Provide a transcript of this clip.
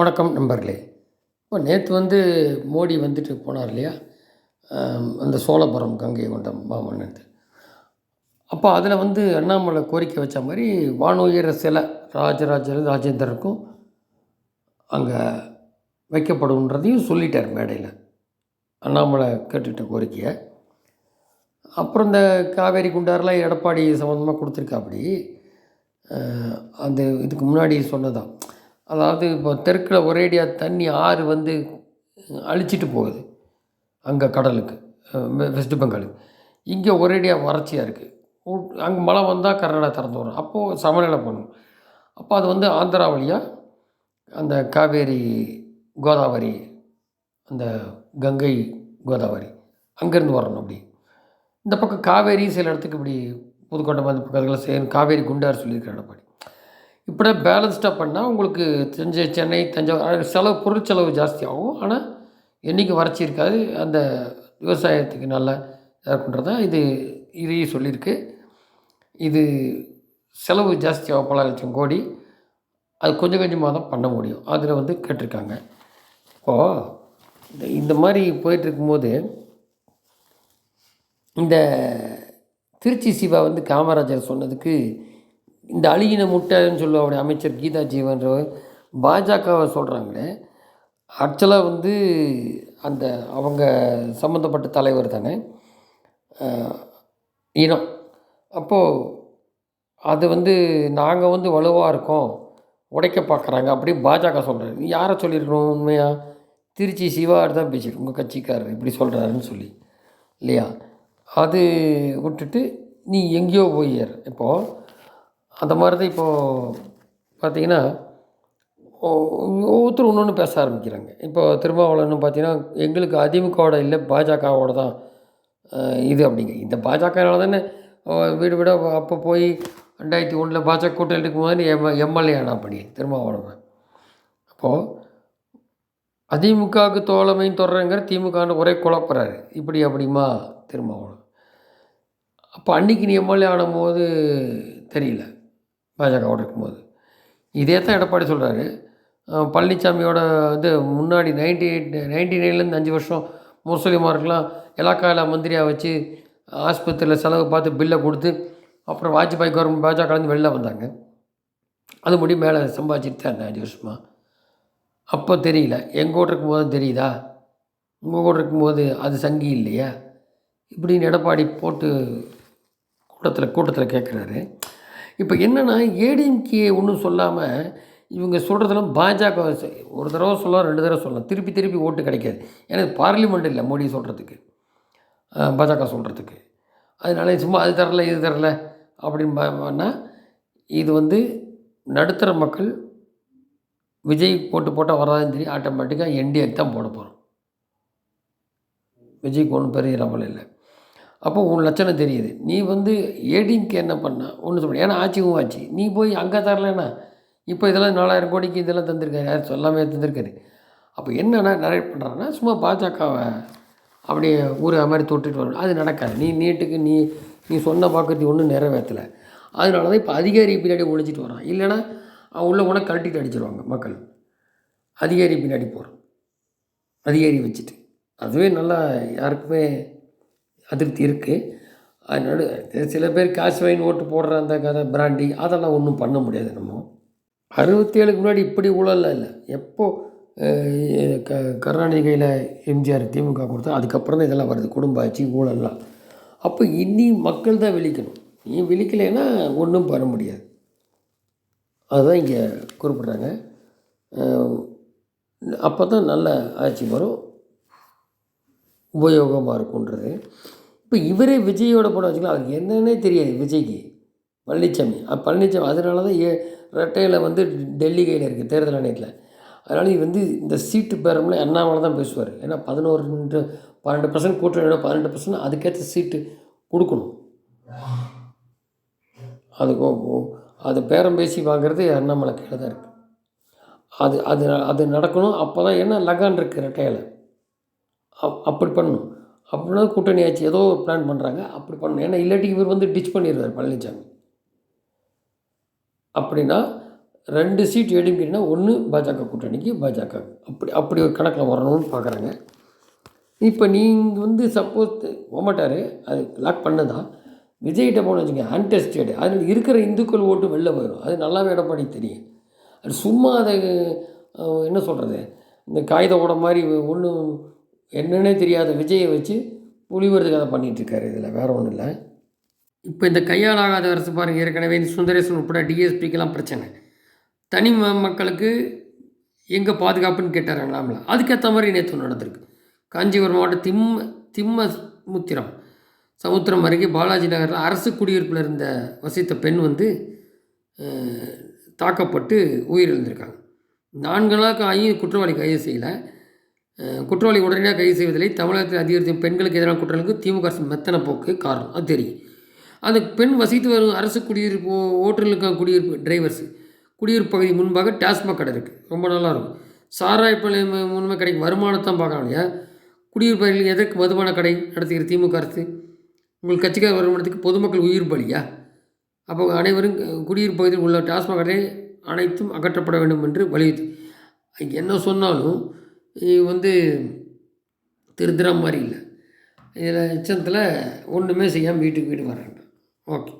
வணக்கம் நண்பர்களே. இப்போ நேற்று வந்து மோடி வந்துட்டு போனார் இல்லையா? அந்த சோழபுரம் கங்கை கொண்ட மாமன்னத்து அப்போ அதில் வந்து அண்ணாமலை கோரிக்கை வச்ச மாதிரி வானுயர சிலை ராஜராஜ ராஜேந்திரருக்கும் அங்கே வைக்கப்படும்ன்றதையும் சொல்லிட்டார் மேடையில். அண்ணாமலை கேட்டுட்ட கோரிக்கையை. அப்புறம் இந்த காவேரி குண்டாரெலாம் எடப்பாடி சம்மந்தமாக கொடுத்துருக்காப்படி. அந்த இதுக்கு முன்னாடி சொன்னதான் அதாவது இப்போ தெற்கில் ஒரேடியாக தண்ணி ஆறு வந்து அழிச்சிட்டு போகுது. அங்கே கடலுக்கு வெஸ்ட் பெங்காலுக்கு. இங்கே ஒரேடியாக வறட்சியாக இருக்குது அங்கே மழை வந்தால் கர்நாடகா திறந்து வரும். அப்போது சமநிலை பண்ணும். அப்போ அது வந்து ஆந்திரா வழியாக அந்த காவேரி கோதாவரி அந்த கங்கை கோதாவரி அங்கேருந்து வரணும் அப்படி. இந்த பக்கம் காவேரி சில இடத்துக்கு இப்படி புதுக்கோட்டை மாதிரி பக்கத்தில் சேரும். காவேரி குண்டார் சொல்லியிருக்கிற எடப்பாடி. இப்படியே பேலன்ஸ்டாக பண்ணால் உங்களுக்கு தெரிஞ்ச சென்னை தஞ்சாவூர் செலவு பொருட்செலவு செலவு ஜாஸ்தியாகும். ஆனால் என்றைக்கு வறட்சி இருக்காது அந்த விவசாயத்துக்கு நல்லா இருக்குன்றதா இது இதையும் சொல்லியிருக்கு. இது செலவு ஜாஸ்தியாகும் பல லட்சம் கோடி அது கொஞ்சம் கொஞ்சமாக தான் பண்ண முடியும். அதில் வந்து கேட்டிருக்காங்க. இப்போது இந்த மாதிரி போயிட்டுருக்கும்போது இந்த திருச்சி சிவா வந்து காமராஜர் சொன்னதுக்கு இந்த அழுகின முட்டைன்னு சொல்லுவ அவருடைய அமைச்சர் கீதா ஜீவன்றவர். பாஜகவை சொல்கிறாங்களே ஆக்சுவலாக வந்து அந்த அவங்க சம்மந்தப்பட்ட தலைவர் தானே இனம். அப்போது அது வந்து நாங்கள் வந்து வலுவாக இருக்கோம் உடைக்க பார்க்குறாங்க அப்படி பாஜக சொல்கிறாரு நீ யாரை சொல்லியிருக்கணும் உண்மையாக திருச்சி சிவா தான் பேசிட்டு உங்கள் கட்சிக்காரர் இப்படி சொல்கிறாருன்னு சொல்லி இல்லையா? அது விட்டுட்டு நீ எங்கேயோ போய் ஏறு. இப்போது அந்த மாதிரி தான் இப்போது பார்த்திங்கன்னா ஒவ்வொருத்தர் ஒன்று ஒன்று பேச ஆரம்பிக்கிறாங்க. இப்போ திருமாவளவன் பார்த்திங்கன்னா எங்களுக்கு அதிமுகவோட இல்லை பாஜகவோட தான் இது அப்படிங்க. இந்த பாஜகனால தானே வீடு வீட அப்போ போய் ரெண்டாயிரத்தி ஒன்றில் பாஜக கூட்டணி இருக்கும்போது எம் எம்எல்ஏ ஆனா அப்படி திருமாவளவன். அப்போது அதிமுகவுக்கு தோழமைன்னு தொடரங்கிற திமுகன்னு ஒரே குழப்புறாரு. இப்படி அப்படிமா திருமாவளவன்? அப்போ அன்றைக்கி நீ எம்எல்ஏ ஆனும்போது தெரியல. பாஜகவோட இருக்கும்போது. இதே தான் எடப்பாடி சொல்கிறாரு பழனிசாமியோட இது முன்னாடி நைன்டி எயிட் நைன்டி நைன்லேருந்து அஞ்சு வருஷம் முஸ்லிமாருக்கெலாம் இலாக்காவில் மந்திரியாக வச்சு ஆஸ்பத்திரியில் செலவு பார்த்து பில்லை கொடுத்து அப்புறம் வாஜ்பாய் கவர்மெண்ட் பாஜகலேருந்து வெளில வந்தாங்க. அது முடி மேலே சம்பாதிச்சுட்டு தான் இருந்தேன் அஞ்சு வருஷமாக அப்போ தெரியல. எங்கள் இருக்கும்போது தெரியுதா? உங்கள் கூட இருக்கும்போது அது சங்கி இல்லையா? இப்படின்னு எடப்பாடி போட்டு கூட்டத்தில் கூட்டத்தில் கேட்குறாரு இப்போ என்னென்னா ஏடிஎம்கே ஒன்றும் சொல்லாமல் இவங்க சொல்கிறதெல்லாம் பாஜக ஒரு தடவை சொல்லலாம் ரெண்டு தடவை சொல்லலாம். திருப்பி திருப்பி ஓட்டு கிடைக்காது. ஏன்னா பார்லிமெண்ட் இல்லை மோடி சொல்கிறதுக்கு பாஜக சொல்கிறதுக்கு அதனால சும்மா அது தரல இது தரல அப்படின்னு இது வந்து நடுத்தர மக்கள் விஜய் போட்டு போட்டால் வராதுன்னு தெரியும். ஆட்டோமேட்டிக்காக என்டிஏக்கு தான் போட போகிறோம் விஜய்க்கு ஒன்றும் பெரிய லெவல் இல்லை. அப்போ உன் லட்சணம் தெரியுது. நீ வந்து ஏடிஎம்கே என்ன பண்ண? ஒன்று சொல்ல ஏன்னா ஆட்சிவும் ஆச்சு நீ போய் அங்கே தரலன்னா இப்போ இதெல்லாம் நாலாயிரம் கோடிக்கு இதெல்லாம் தந்திருக்காரு. யார் சொல்லாமே தந்திருக்காரு? அப்போ என்னென்னா நிறைய பண்ணுறாங்கன்னா சும்மா பாஜகவை அப்படியே ஊர் மாதிரி தொட்டுட்டு வரணும் அது நடக்காது. நீ நீட்டுக்கு நீ நீ சொன்ன பார்க்கறது ஒன்றும் நிறைவேற்றலை. அதனால தான் இப்போ அதிகாரி பின்னாடி ஒழிச்சிட்டு வரான். இல்லைன்னா அவன் உள்ள உனக்கு கழட்டிட்டு அடிச்சிருவாங்க மக்கள். அதிகாரி பின்னாடி போகிறோம் அதிகாரி வச்சுட்டு. அதுவே நல்லா யாருக்குமே அதிருப்தி இருக்குது அதனால சில பேர் காசு வாங்கி ஓட்டு போடுற அந்த கதை பிராண்டி அதெல்லாம் ஒன்றும் பண்ண முடியாது நம்ம. அறுபத்தேழுக்கு முன்னாடி இப்படி ஊழல்லாம் இல்லை. எப்போ க கருணாநிதி கையில் எம்ஜிஆர் திமுக கொடுத்தா அதுக்கப்புறம் தான் இதெல்லாம் வருது. குடும்ப ஆட்சி ஊழல்லாம். அப்போ இனி மக்கள் தான் விழிக்கணும். நீ விழிக்கலைன்னா ஒன்றும் பண்ண முடியாது. அதுதான் இங்கே குறிப்பிட்றாங்க. அப்போ தான் நல்ல ஆட்சி வரும். உபயோகமாக இருக்குன்றது இப்போ இவரே விஜயோட படம் வச்சுக்கலாம் அவருக்கு என்னன்னே தெரியாது விஜய்க்கு. பழனிசாமி பழனிசாமி அதனால தான் ஏ ரெட்டையில் வந்து டெல்லி கையில் இருக்குது தேர்தல் ஆணையத்தில். அதனால் இது வந்து இந்த சீட்டு பேரம்ல அண்ணாமலை தான் பேசுவார். ஏன்னா பதினோரு பன்னெண்டு பர்சன்ட் கூட்டணியோட பன்னெண்டு பர்சன்ட் அதுக்கேற்ற சீட்டு கொடுக்கணும். அது அது பேரம் பேசி வாங்குறது அண்ணாமலை கீழே தான் இருக்குது அது அது அது நடக்கணும். அப்போ தான் என்ன லகான் இருக்குது ரெட்டையில். அப் அப்படி பண்ணணும். அப்படின்னா கூட்டணி ஆச்சு. ஏதோ ஒரு பிளான் பண்ணுறாங்க அப்படி பண்ணணும். ஏன்னா இல்லாட்டி இவர் வந்து டிச் பண்ணிடுறாரு பழனிசாமி அப்படின்னா ரெண்டு சீட் எடுங்கன்னா ஒன்று பாஜக கூட்டணிக்கு பாஜக. அப்படி அப்படி ஒரு கணக்கில் வரணும்னு பார்க்குறாங்க இப்போ நீங்கள் வந்து சப்போஸ் போகமாட்டார் அது லாக் பண்ணதான். விஜய்கிட்ட போன வச்சுங்க அன்டெஸ்டட் அதில் இருக்கிற இந்துக்கள் ஓட்டு வெளில போயிடும் அது நல்லாவே எடப்பாடி தெரியும். அது சும்மா அதை என்ன சொல்கிறது இந்த காகித ஓட மாதிரி ஒன்றும் என்னன்னே தெரியாத விஜயை வச்சு புலிவரது கதை இதில் வேறு ஒன்றும் இல்லை. இப்போ இந்த கையாலாகாத அரசு பாருங்கள் ஏற்கனவே இந்த சுந்தரேசன் உட்பட டிஎஸ்பிக்கெல்லாம் பிரச்சனை. தனி ம மக்களுக்கு எங்கே பாதுகாப்புன்னு கேட்டார் அண்ணாமலை அதுக்கேற்ற மாதிரி நேற்று நடந்திருக்கு. காஞ்சிபுரம் மாவட்டம் திம்ம திம்ம முத்திரம் சமுத்திரம் அருகே பாலாஜி நகரில் அரசு குடியிருப்பில் இருந்த வசித்த பெண் வந்து தாக்கப்பட்டு உயிரிழந்திருக்காங்க. நான்கு நாளாக ஆகியும் குற்றவாளி கைது செய்யலை குற்றவாளி உடனடியாக கைது செய்வதில்லை. தமிழகத்தில் அதிகரித்தும் பெண்களுக்கு எதிரான குற்றங்களுக்கு திமுக அரசு மெத்தன போக்கு காரணம். அது தெரியும். அந்த பெண் வசித்து வரும் அரசு குடியிருப்பு ஓட்டலுக்கான குடியிருப்பு டிரைவர்ஸ் குடியிருப்பு பகுதி முன்பாக டாஸ்மாக் கடை இருக்குது ரொம்ப நல்லா இருக்கும் சாராயப்பள்ளி முன்மை கடைக்கு வருமானத்தான் பார்க்கலாம் இல்லையா? குடியிருப்பு பகுதியில் எதற்கு மதுபான கடை நடத்துகிற திமுக அரசு? உங்கள் கட்சிக்கார வருமானத்துக்கு பொதுமக்கள் உயிர் பலியா? அப்போ அனைவரும் குடியிருப்பு பகுதியில் உள்ள டாஸ்மாக் கடை அனைத்தும் அகற்றப்பட வேண்டும் என்று வலியுறுத்தி. என்ன சொன்னாலும் வந்து திருத்துற மாதிரி இல்லை. இதில் எச்சத்தில் ஒன்றுமே செய்யாமல் வீட்டுக்கு வீடு வராங்க ஓகே.